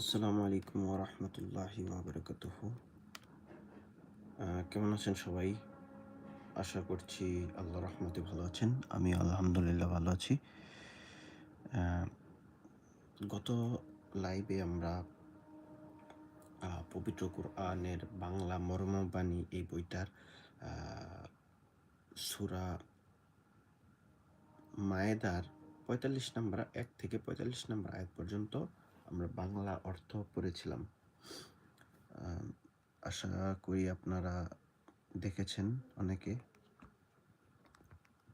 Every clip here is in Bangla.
আসসালামু আলাইকুম ওরহমতুল্লাহি ওবরকাতুহ কেমন আছেন সবাই? আশা করছি আল্লাহ রহমতে ভালো আছেন। আমি আলহামদুলিল্লাহ ভালো আছি। গত লাইভে আমরা পবিত্র কোরআনের বাংলা মর্মবাণী এই বইটার সুরা মায়েদার পঁয়তাল্লিশ নম্বর এক থেকে পঁয়তাল্লিশ নম্বর আয়াত পর্যন্ত আমরা বাংলা অর্থ পড়েছিলাম। আশা করি আপনারা দেখেছেন অনেকে।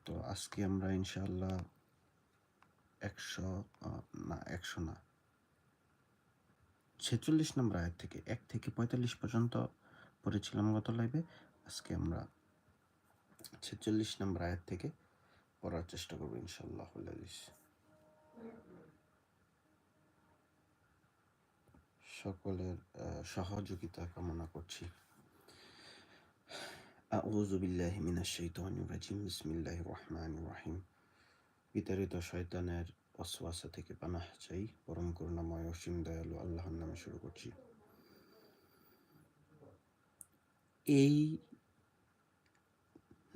তো আজকে আমরা ইনশাআল্লাহ একশো না একশো না, ছেচল্লিশ নম্বর আয়াত থেকে, এক থেকে পঁয়তাল্লিশ পর্যন্ত পড়েছিলাম গত লাইভে আজকে আমরা ছেচল্লিশ নম্বর আয়াত থেকে পড়ার চেষ্টা করব ইনশাআল্লাহ। সকলের সহযোগিতা কামনা করছি। আউযু বিল্লাহি মিনাশ শাইতানির রাজিম। বিসমিল্লাহির রহমানির রহিম। বিতাড়িত শয়তানের থেকে পানাহ চাই। পরম করুণাময় অসীম দয়ালু আল্লাহর নামে শুরু করছি। এই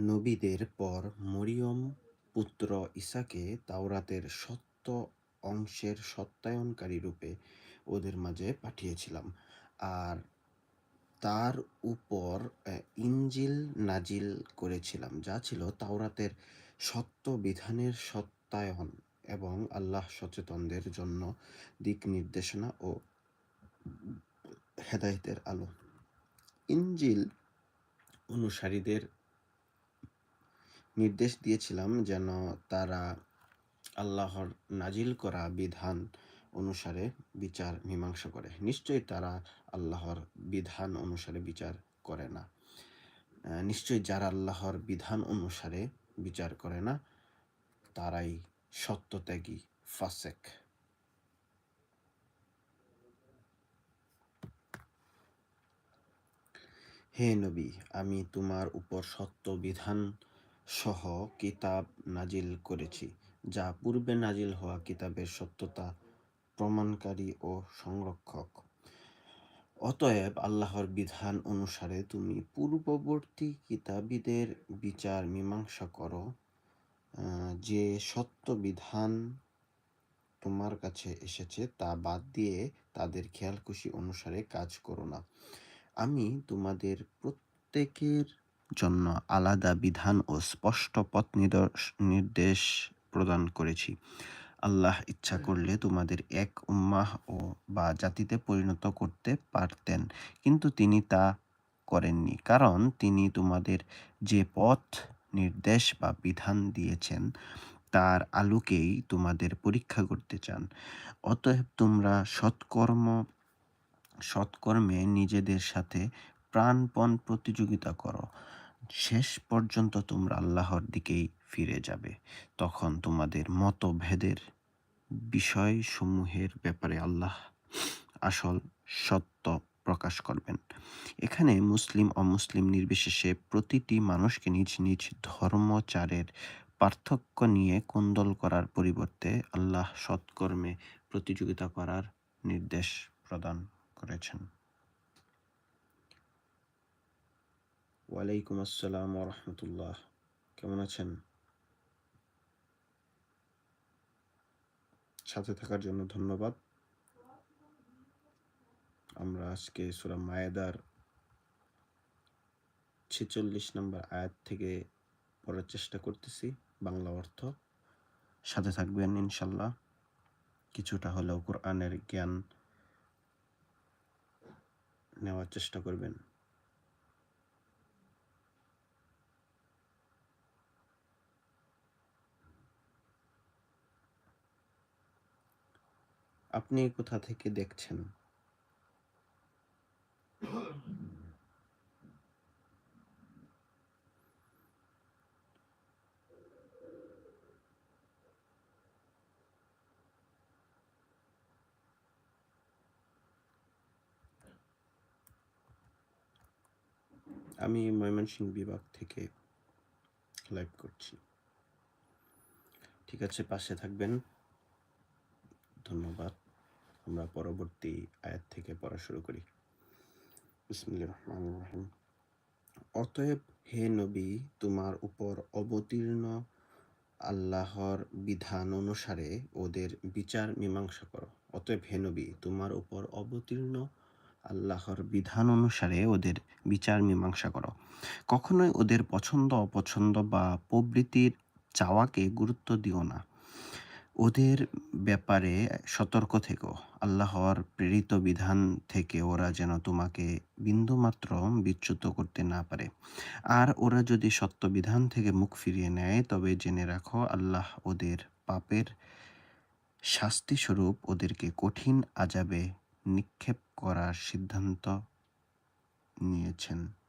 নবীদের পর মরিয়ম পুত্র ঈসাকে তাওরাতের সত্য অংশের সত্যায়নকারী রূপে ওদের মাঝে পাঠিয়েছিলাম। আর তার উপর ইঞ্জিল নাজিল করেছিলাম, যা ছিল তাওরাতের সত্য বিধানের সত্যায়ন এবং আল্লাহ সচেতনদের জন্য দিক নির্দেশনা ও হেদায়েতের আলো। ইঞ্জিল অনুসারীদের নির্দেশ দিয়েছিলাম যেন তারা আল্লাহর নাজিল করা বিধান অনুসারে বিচার মীমাংসা করে। নিশ্চয়ই তারা আল্লাহর বিধান অনুসারে বিচার করে না। নিশ্চয়ই যারা আল্লাহর বিধান অনুসারে বিচার করে না, তারাই সত্যত্যাগী, ফাসেক। হে নবী, আমি তোমার উপর সত্য বিধান সহ কিতাব নাজিল করেছি। যা পূর্বে নাজিল হওয়া কিতাবের সত্যতা প্রমাণকারী ও সংরক্ষক। অতএব আল্লাহর বিধান অনুসারে তুমি পূর্ববর্তী কিতাবীদের বিচার মীমাংসা করো যে সত্য বিধান তোমার কাছে এসেছে তা বাদ দিয়ে তাদের খেয়ালখুশি অনুসারে কাজ করো না। আমি তোমাদের প্রত্যেকের জন্য আলাদা বিধান ও স্পষ্ট পথ নির্দেশ প্রদান করেছি। আল্লাহ ইচ্ছা করলে তোমাদের এক উম্মাহ ও বা জাতিতে পরিণত করতে পারতেন। কিন্তু তিনি তা করেননি। কারণ তিনি তোমাদের যে পথ নির্দেশ বা বিধান দিয়েছেন তার আলোকেই তোমাদের পরীক্ষা করতে চান। অতএব তোমরা সৎকর্ম সৎকর্মে নিজেদের সাথে প্রাণপণ প্রতিযোগিতা করো। শেষ পর্যন্ত তোমরা আল্লাহর দিকেই ফিরে যাবে। তখন তোমাদের মতভেদের বিষয়সমূহের ব্যাপারে আল্লাহ আসল সত্য প্রকাশ করবেন। এখানে মুসলিম, অমুসলিম নির্বিশেষে প্রতিটি মানুষকে নিজ নিজ ধর্মচারের পার্থক্য নিয়ে কোন্দল করার পরিবর্তে আল্লাহ সৎকর্মে প্রতিযোগিতা করার নির্দেশ প্রদান করেছেন। ওয়ালাইকুম আসসালাম রহমতুল্লাহ। কেমন আছেন? সাথে থাকার জন্য ধন্যবাদ। আমরা আজকে সুরা মায়েদার ছেচল্লিশ নম্বর আয়াত থেকে পড়ার চেষ্টা করতেছি, বাংলা অর্থ। সাথে থাকবেন ইনশাল্লাহ। কিছুটা হলেও কোরআনের জ্ঞান নেওয়ার চেষ্টা করবেন। আপনি কোথা থেকে দেখছেন? আমি ময়মনসিংহ বিভাগ থেকে লাইভ করছি। ঠিক আছে পাশে থাকবেন। ধন্যবাদ। আমরা পরবর্তী আয়াত থেকে পড়া শুরু করি। অতএব হে নবী, তোমার উপর অবতীর্ণ আল্লাহর বিধান অনুসারে ওদের বিচার মীমাংসা করো। অতএব হে নবী, তোমার উপর অবতীর্ণ আল্লাহর বিধান অনুসারে ওদের বিচার মীমাংসা করো। কখনোই ওদের পছন্দ অপছন্দ বা প্রবৃত্তির চাওয়াকে গুরুত্ব দিও না। ওদের ব্যাপারে সতর্ক থেকো। আল্লাহর প্রেরিত বিধান থেকে ওরা যেন তোমাকে বিন্দুমাত্র বিচ্যুত করতে না পারে। আর ওরা যদি সত্য বিধান থেকে মুখ ফিরিয়ে নেয়, তবে জেনে রাখো আল্লাহ ওদের পাপের শাস্তিস্বরূপ ওদেরকে কঠিন আজাবে নিক্ষেপ করার সিদ্ধান্ত নিয়েছেন।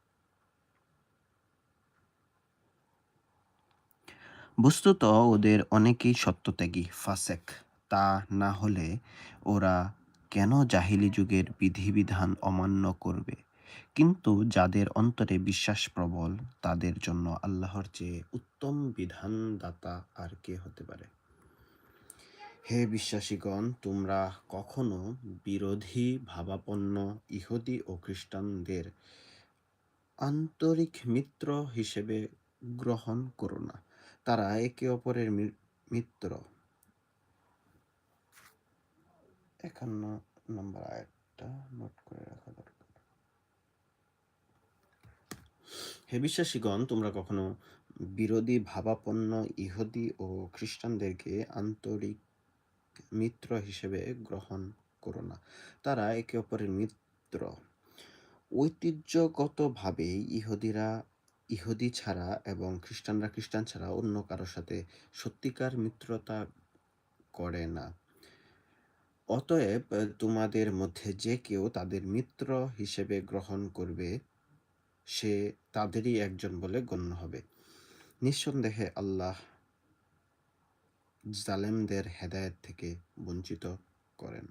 বস্তুত ওদের অনেকেই সত্যত্যাগী, ফাসেক। তা না হলে ওরা কেন জাহিলি যুগের বিধিবিধান অমান্য করবে? কিন্তু যাদের অন্তরে বিশ্বাস প্রবল, তাদের জন্য আল্লাহর চেয়ে উত্তম বিধানদাতা আর কে হতে পারে? হে বিশ্বাসীগণ, তোমরা কখনো বিরোধী, ভাবাপন্ন ইহুদি ও খ্রিস্টানদের আন্তরিক মিত্র হিসেবে গ্রহণ করো না। তারা একে অপরের মিত্র। একান্ন নম্বর আয়াতটা নোট করে রাখা দরকার। হে বিশ্বাসীগণ, তোমরা কখনো বিরোধী, ভাবাপন্ন ইহুদি ও খ্রিস্টানদেরকে আন্তরিক মিত্র হিসেবে গ্রহণ করো না। তারা একে অপরের মিত্র। ঐতিহ্যগতভাবে ইহুদিরা ইহুদি ছাড়া এবং খ্রিস্টানরা খ্রিস্টান ছাড়া অন্য কারোর সাথে সত্যিকার মিত্রতা করে না। অতএব, তোমাদের মধ্যে যে কেউ তাদের মিত্র হিসেবে গ্রহণ করবে, সে তাদেরই একজন বলে গণ্য হবে। নিঃসন্দেহে আল্লাহ জালেমদের হেদায়েত থেকে বঞ্চিত করেন।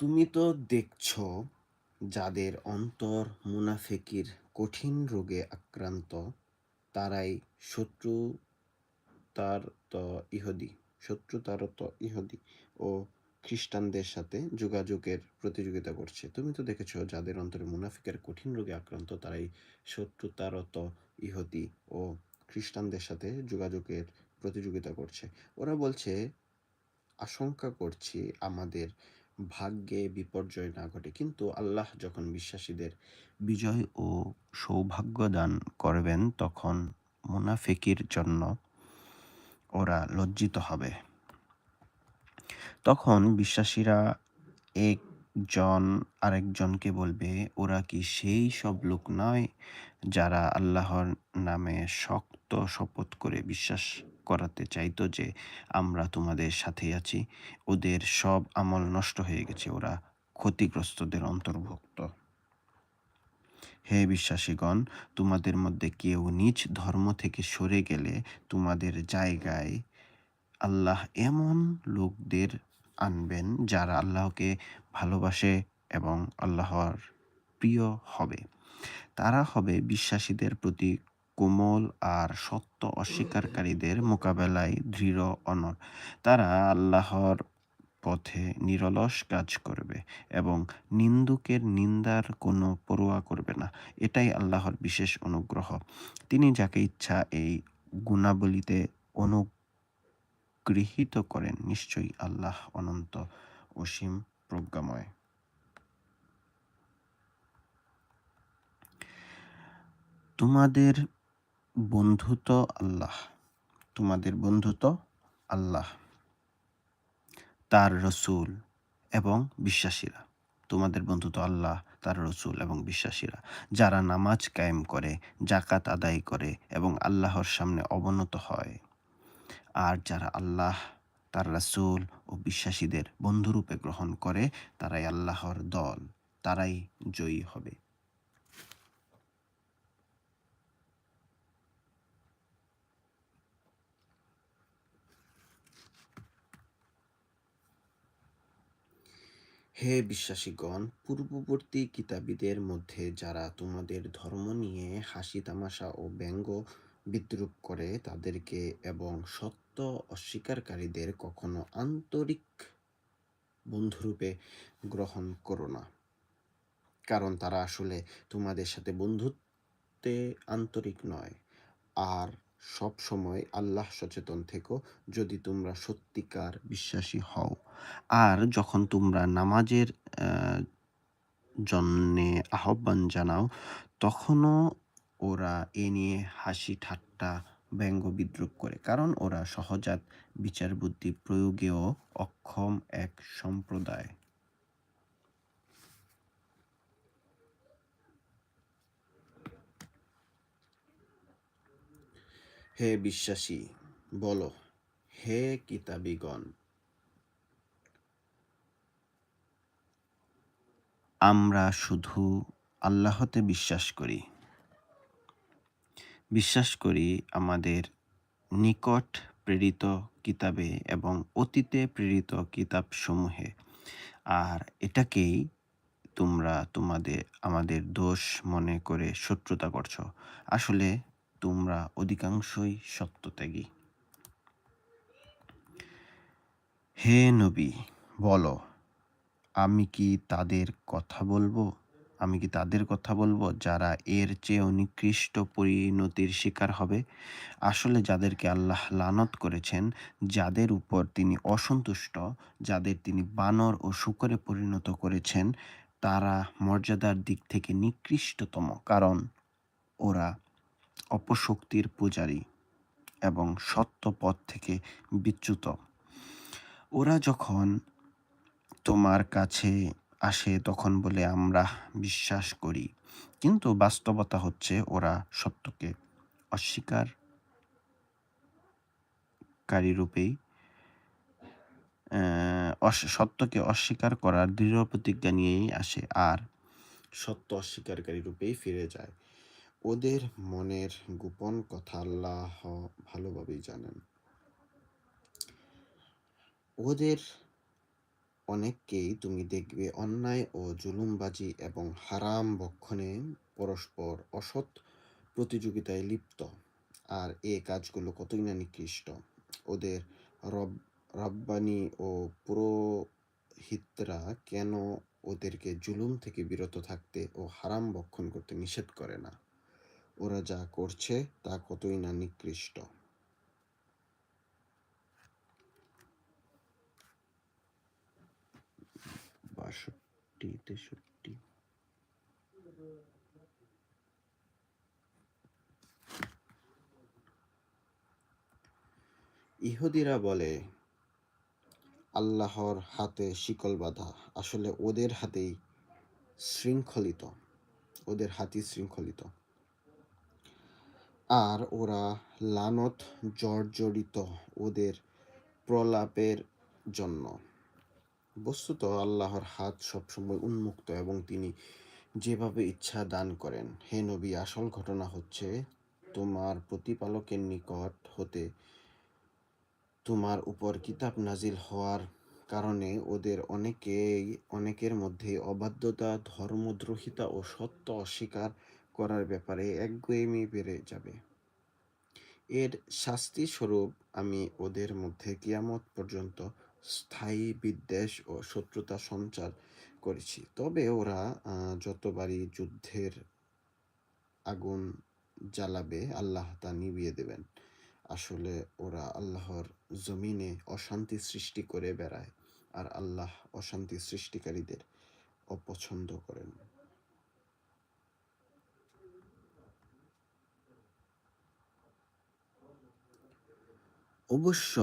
তুমি তো দেখছ যাদের অন্তর মুনাফেকির কঠিন রোগে আক্রান্ত, তারাই শত্রু তার তো ইহুদি শত্রুতারত ইহুদি ও খ্রিস্টানদের সাথে যোগাযোগের প্রতিযোগিতা করছে। তুমি তো দেখেছ যাদের অন্তরে মুনাফিকের কঠিন রোগে আক্রান্ত, তারাই শত্রু শত্রুতারত ইহুদি ও খ্রিস্টানদের সাথে যোগাযোগের প্রতিযোগিতা করছে। ওরা বলছে, আশঙ্কা করছি আমাদের ভাগ্যে বিপর্যয় না ঘটে। কিন্তু আল্লাহ যখন বিশ্বাসীদের বিজয় ও সৌভাগ্য দান করবেন, তখন মুনাফিকির জন্য ওরা লজ্জিত হবে। তখন বিশ্বাসীরা একজন আরেকজনকে বলবে, ওরা কি সেই সব লোক নয় যারা আল্লাহর নামে শক্ত শপথ করে বিশ্বাস করাতে চাইতো যে আমরা তোমাদের সাথেই আছি? ওদের সব আমল নষ্ট হয়ে গেছে, ওরা ক্ষতিগ্রস্তদের অন্তর্ভুক্ত। হে বিশ্বাসীগণ, তোমাদের মধ্যে কেউ নিজ ধর্ম থেকে সরে গেলে তোমাদের জায়গায় আল্লাহ এমন লোকদের আনবেন যারা আল্লাহকে ভালোবাসে এবং আল্লাহর প্রিয় হবে। তারা হবে বিশ্বাসীদের প্রতি কোমল আর সত্য অস্বীকারীদের মোকাবেলায় দৃঢ় অনর। তারা আল্লাহর পথে নিরলস কাজ করবে এবং নিন্দুকের নিন্দার কোনো পরোয়া করবে না। এটাই আল্লাহর বিশেষ অনুগ্রহ। তিনি যাকে ইচ্ছা এই গুণাবলীতে অনুগৃহীত করেন, নিশ্চয়ই আল্লাহ অনন্ত অসীম প্রজ্ঞাময়। তোমাদের বন্ধুত্ব আল্লাহ, তোমাদের বন্ধুত্ব আল্লাহ, তার রসুল এবং বিশ্বাসীরা। তোমাদের বন্ধুত্ব আল্লাহ, তার রসুল এবং বিশ্বাসীরা। যারা নামাজ কায়েম করে জাকাত আদায় করে এবং আল্লাহর সামনে অবনত হয়। আর যারা আল্লাহ, তার রাসুল ও বিশ্বাসীদের বন্ধুরূপে গ্রহণ করে, তারাই আল্লাহর দল, তারাই জয়ী হবে। হে বিশ্বাসীগণ, পূর্ববর্তী কিতাবীদের মধ্যে যারা তোমাদের ধর্ম নিয়ে হাসি তামাশা ও ব্যঙ্গ বিদ্রুপ করে, তাদেরকে এবং সত্য অস্বীকারীদের কখনো আন্তরিক বন্ধুরূপে গ্রহণ করো না। কারণ তারা আসলে তোমাদের সাথে বন্ধুত্বে আন্তরিক নয়। আর সব সময় আল্লাহ সচেতন থেকো যদি তোমরা সত্যিকার বিশ্বাসী হও। আর যখন তোমরা নামাজের জন্যে আহ্বান জানাও, তখনও ওরা এ নিয়ে হাসি ঠাট্টা ব্যঙ্গ বিদ্রুপ করে। কারণ ওরা সহজাত বিচার বুদ্ধি প্রয়োগেও অক্ষম এক সম্প্রদায়। হে বিশ্বাসী, বলো, হে কিতাবিগণ, আমরা শুধু আল্লাহতে বিশ্বাস করি। বিশ্বাস করি আমাদের নিকট প্রেরিত কিতাবে এবং অতীতে প্রেরিত কিতাবসমূহে। আর এটাকেই তোমরা তোমাদের, আমাদের দোষ মনে করে শত্রুতা করছ। আসলে তোমরা অধিকাংশই সত্যত্যাগী। হে নবী, বলো, আমি কি তাদের কথা বলব? আমি কি তাদের কথা বলব? যারা এর চেয়ে নিকৃষ্ট পরিণতির শিকার হবে। আসলে যাদেরকে আল্লাহ লানত করেছেন, যাদের উপর তিনি অসন্তুষ্ট, যাদের তিনি বানর ও শুকরে পরিণত করেছেন, তারা মর্যাদার দিক থেকে নিকৃষ্টতম। কারণ ওরা অপশক্তির পূজারী এবং সত্য পথ থেকে বিচ্যুত। ওরা যখন তোমার কাছে আসে তখন বলে আমরা বিশ্বাস করি। কিন্তু বাস্তবতা হচ্ছে ওরা সত্যকে অস্বীকার কারী রূপেই সত্যকে অস্বীকার করার দৃঢ় প্রতিজ্ঞা নিয়েই আসে আর সত্য অস্বীকারী রূপেই ফিরে যায়। ওদের মনের গোপন কথা আল্লাহ ভালোভাবেই জানেন। ওদের অনেককেই তুমি দেখবে অন্যায় ও জুলুমবাজি এবং হারাম বক্ষণে পরস্পর অসৎ প্রতিযোগিতায় লিপ্ত। আর এ কাজগুলো কতই না নিকৃষ্ট। ওদের রব, রব্বানি ও পুরোহিতরা কেন ওদেরকে জুলুম থেকে বিরত থাকতে ও হারাম বক্ষণ করতে নিষেধ করে না? ওরা যা করছে তা কতই না নিকৃষ্ট। বাষট্টি, তেষট্টি। ইহুদিরা বলে, আল্লাহর হাতে শিকল বাঁধা। আসলে ওদের হাতেই শৃঙ্খলিত, ওদের হাতি শৃঙ্খলিত। আর ওরা লানত জর্জরিত ওদের প্রলাপের জন্য। বস্তুত আল্লাহর হাত সবসময় উন্মুক্ত এবং তিনি যেভাবে ইচ্ছা দান করেন। হে নবী, আসল ঘটনা হচ্ছে তোমার প্রতিপালকের নিকট হতে তোমার উপর কিতাব নাজিল হওয়ার কারণে ওদের অনেকেই, অনেকের মধ্যে অবাধ্যতা, ধর্মদ্রোহিতা ও সত্য অস্বীকার করার ব্যাপারে একগুয়েমি বেড়ে যাবে। এর শাস্তি স্বরূপ আমি ওদের মধ্যে কিয়ামত পর্যন্ত স্থায়ী বিদ্বেষ ও শত্রুতা সঞ্চার করেছি। তবে ওরা যতবারই যুদ্ধের আগুন জ্বালাবে, আল্লাহ তা নিভিয়ে দেবেন। আসলে ওরা আল্লাহর জমিনে অশান্তি সৃষ্টি করে বেড়ায় আর আল্লাহ অশান্তি সৃষ্টিকারীদের অপছন্দ করেন। অবশ্য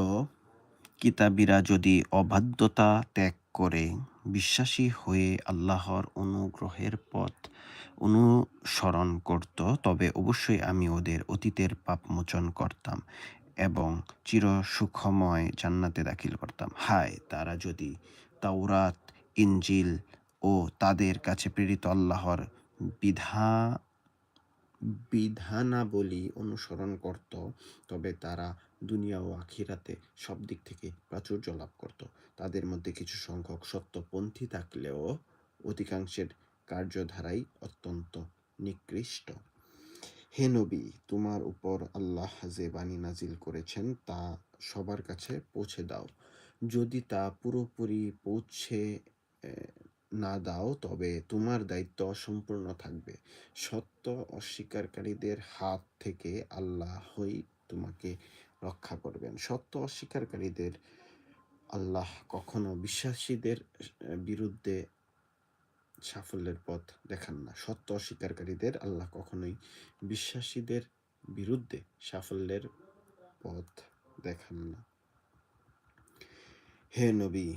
কিতাবীরা যদি অবাধ্যতা ত্যাগ করে, বিশ্বাসী হয়ে আল্লাহর অনুগ্রহের পথ অনুসরণ করত, তবে অবশ্যই আমি ওদের অতীতের পাপ মোচন করতাম এবং চির সুখময় জান্নাতে দাখিল করতাম। হায়, তারা যদি তাওরাত ইঞ্জিল ও তাদের কাছে প্রেরিত আল্লাহর বিধা, বিধানাবলী অনুসরণ করত, তবে তারা দুনিয়া ও আখিরাতে সব দিক থেকে প্রাচুর্য লাভ করত। তাদের মধ্যে কিছু সংখ্যক সত্যপন্থী থাকলেও অধিকাংশের কার্যধারাই অত্যন্ত নিকৃষ্ট। হে নবী, তোমার উপর আল্লাহ যে বাণী নাজিল করেছেন তা সবার কাছে পৌঁছে দাও। যদি তা পুরোপুরি পৌঁছে না দাও, তবে তোমার দায়িত্ব অসম্পূর্ণ থাকবে। সত্য অস্বীকারীদের হাত থেকে আল্লাহই তোমাকে রক্ষা করবেন। সত্য অস্বীকারীদের আল্লাহ কখনো বিশ্বাসীদের বিরুদ্ধে সাফল্যের পথ দেখান না। সত্য অস্বীকারীদের আল্লাহ কখনোই বিশ্বাসীদের বিরুদ্ধে সাফল্যের পথ দেখান না। হে নবী,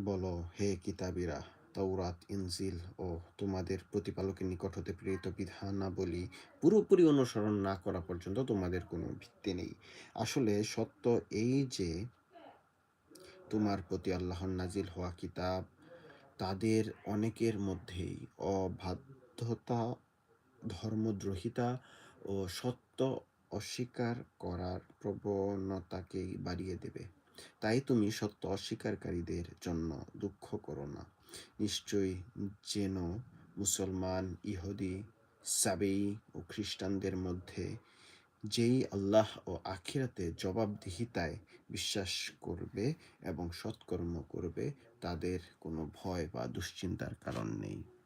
বলো, হে কিতাবিরা তাওরাত, ইনজিল ও তোমাদের প্রতিপালকের নিকট হতে প্রেরিত বিধানাবলী পুরোপুরি অনুসরণ না করা পর্যন্ত তোমাদের কোনো ভিত্তি নেই। আসলে সত্য এই যে, তোমার প্রতি আল্লাহর নাজিল হওয়া কিতাব তাদের অনেকের মধ্যেই অবাধ্যতা, ধর্মদ্রোহিতা ও সত্য অস্বীকার করার প্রবণতাকেই বাড়িয়ে দেবে। তাই তুমি সত্য অস্বীকারীদের জন্য দুঃখ করো না। নিশ্চয়ই যেন মুসলমান, ইহুদি, সাবেই ও খ্রিস্টানদের মধ্যে যেই আল্লাহ ও আখিরাতে জবাবদিহিতায় বিশ্বাস করবে এবং সৎকর্ম করবে, তাদের কোনো ভয় বা দুশ্চিন্তার কারণ নেই।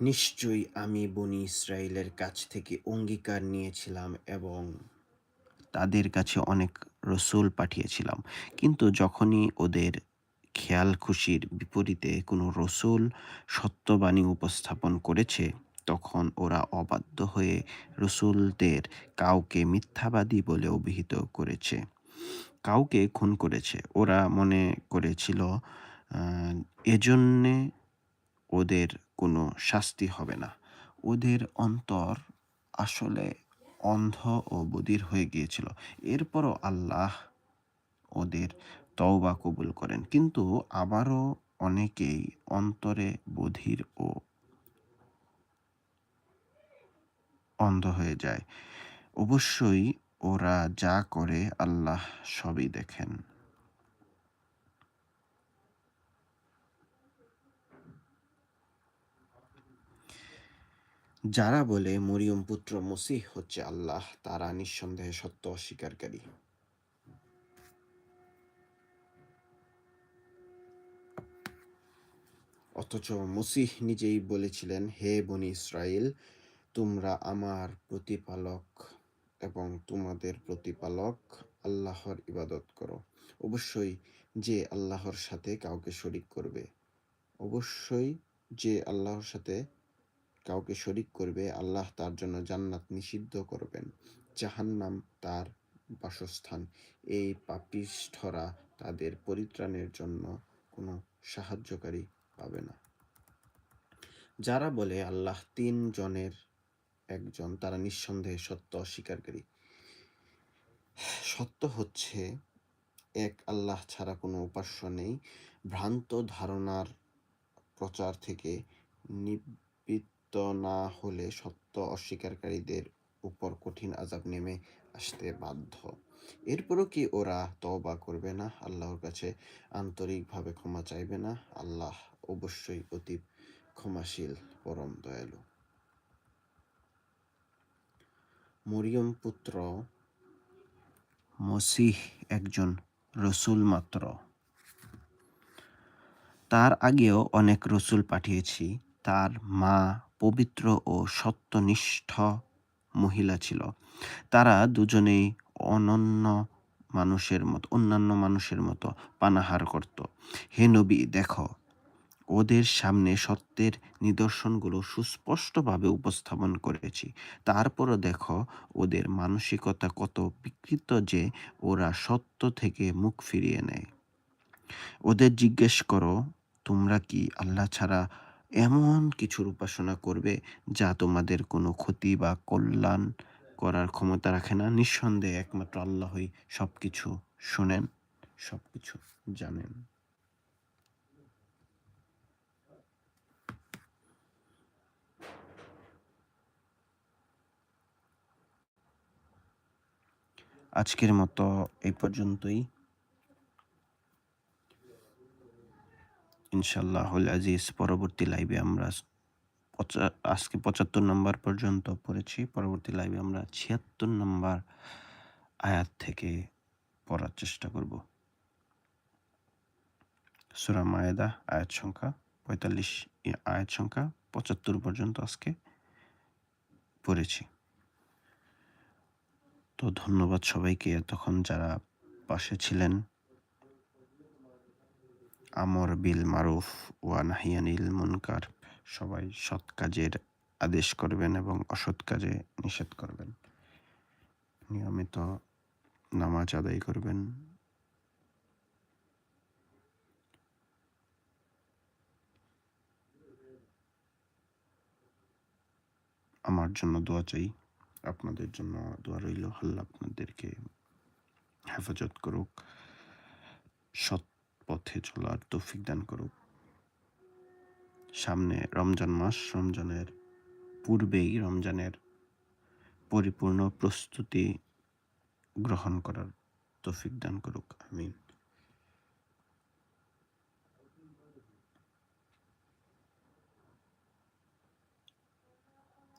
নিশ্চয়ই আমি বনি ইসরায়েলের কাছ থেকে অঙ্গীকার নিয়েছিলাম এবং তাদের কাছে অনেক রসুল পাঠিয়েছিলাম। কিন্তু যখনই ওদের খেয়াল খুশির বিপরীতে কোনো রসুল সত্যবাণী উপস্থাপন করেছে, তখন ওরা অবাধ্য হয়ে রসুলদের কাউকে মিথ্যাবাদী বলে অভিহিত করেছে। কাউকে খুন করেছে। ওরা মনে করেছিল এজন্যে ওদের কোনো শাস্তি হবে না। ওদের অন্তর আসলে অন্ধ ও বধির হয়ে গিয়েছিল। এরপরও আল্লাহ ওদের তওবা কবুল করেন। কিন্তু আবারও অনেকেই অন্তরে বধির ও অন্ধ হয়ে যায়। অবশ্যই ওরা যা করে আল্লাহ সবই দেখেন। যারা বলে মরিয়ম পুত্র মসিহ হচ্ছে আল্লাহ, তারা নিঃসন্দেহে সত্য অস্বীকারী। অথচ মসিহ নিজেই বলেছিলেন, হে বনি ইসরায়েল তোমরা আমার প্রতিপালক এবং তোমাদের প্রতিপালক আল্লাহর ইবাদত করো। অবশ্যই যে আল্লাহর সাথে কাউকে শরিক করবে, অবশ্যই যে আল্লাহর সাথে কাউকে শরিক করবে, আল্লাহ তার জন্য জান্নাত নিষিদ্ধ করবেন। জাহান্নাম তার বাসস্থান। এই পাপিষ্ঠরা তাদের পরিত্রাণের জন্য কোনো সাহায্যকারী পাবে না। যারা বলে আল্লাহ তিন জনের একজন, তারা নিঃসন্দেহে সত্য অস্বীকারী। সত্য হচ্ছে, এক, আল্লাহ ছাড়া কোনো উপাস্য নেই। ভ্রান্ত ধারণার প্রচার থেকে নিবৃত্ত না হলে সত্য অস্বীকারীদের উপর কঠিন আজাব নেমে আসতে বাধ্য। এরপরও কি ওরা তওবা করবে না? আল্লাহর কাছে আন্তরিকভাবে ক্ষমা চাইবে না? আল্লাহ অবশ্যই অতি ক্ষমাশীল, পরম দয়ালু। মরিয়ম পুত্র মসিহ একজন রসুল মাত্র। তার আগেও অনেক রসুল পাঠিয়েছি। তার মা পবিত্র ও সত্যনিষ্ঠ মহিলা ছিল। তারা দুজনেই অনন্য মানুষের মতো, অন্যান্য মানুষের মতো পানাহার করত। হে নবী, দেখো, ওদের সামনে সত্যের নিদর্শনগুলো সুস্পষ্টভাবে উপস্থাপন করেছি। তারপরও দেখো, ওদের মানসিকতা কত বিকৃত যে ওরা সত্য থেকে মুখ ফিরিয়ে নেয়। ওদের জিজ্ঞেস করো, তোমরা কি আল্লাহ ছাড়া এমন কিছুর উপাসনা করবে যা তোমাদের কোনো ক্ষতি বা কল্যাণ করার ক্ষমতা রাখে না। নিঃসন্দেহে একমাত্র আল্লাহই সব কিছু শোনেন সব কিছু জানেন। আজকের মতো এই পর্যন্তই। ইনশাল্লাহুল আজিজ, পরবর্তী লাইভে আমরা আজকে পঁচাত্তর নম্বর পর্যন্ত পড়েছি। পরবর্তী লাইভে আমরা ছিয়াত্তর নম্বর আয়াত থেকে পড়ার চেষ্টা করব। সুরা মায়েদা, আয়াত সংখ্যা পঁয়তাল্লিশ আয়াত সংখ্যা পঁচাত্তর পর্যন্ত আজকে পড়েছি। তো ধন্যবাদ সবাইকে। এতক্ষণ যারা পাশে ছিলেন আমর বিল মারুফ ওয়া নাহিয়ানিল মুনকার। সবাই সৎ কাজের আদেশ করবেন এবং অসৎ কাজে নিষেধ করবেন। নিয়মিত নামাজ আদায় করবেন। আমার জন্য দোয়া চাই। আপনাদের জন্য দোয়া রইল। আল্লাহ আপনাদেরকে হেফাজত করুক। সৎ পথে চলার তৌফিক দান করুক। সামনে রমজান মাস, রমজানের পূর্বেই রমজানের পরিপূর্ণ প্রস্তুতি গ্রহণ করার তৌফিক দান করুক। আমিন।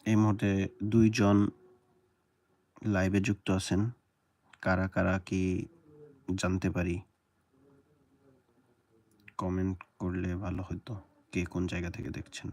এই মুহূর্তে দুইজন লাইভে যুক্ত আছেন। কারা কারা কি জানতে পারি? কমেন্ট করলে ভালো হতো কে কোন জায়গা থেকে দেখছেন।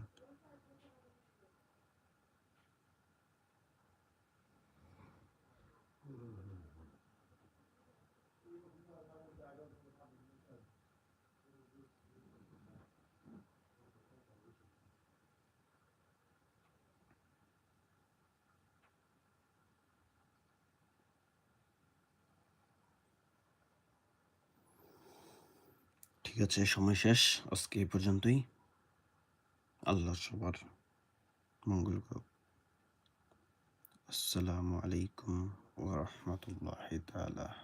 ঠিক আছে, সময় শেষ। আজকে এই পর্যন্তই। আল্লাহ সবার মঙ্গল করুক। আসসালামু আলাইকুম ওয়া রাহমাতুল্লাহি তাআলা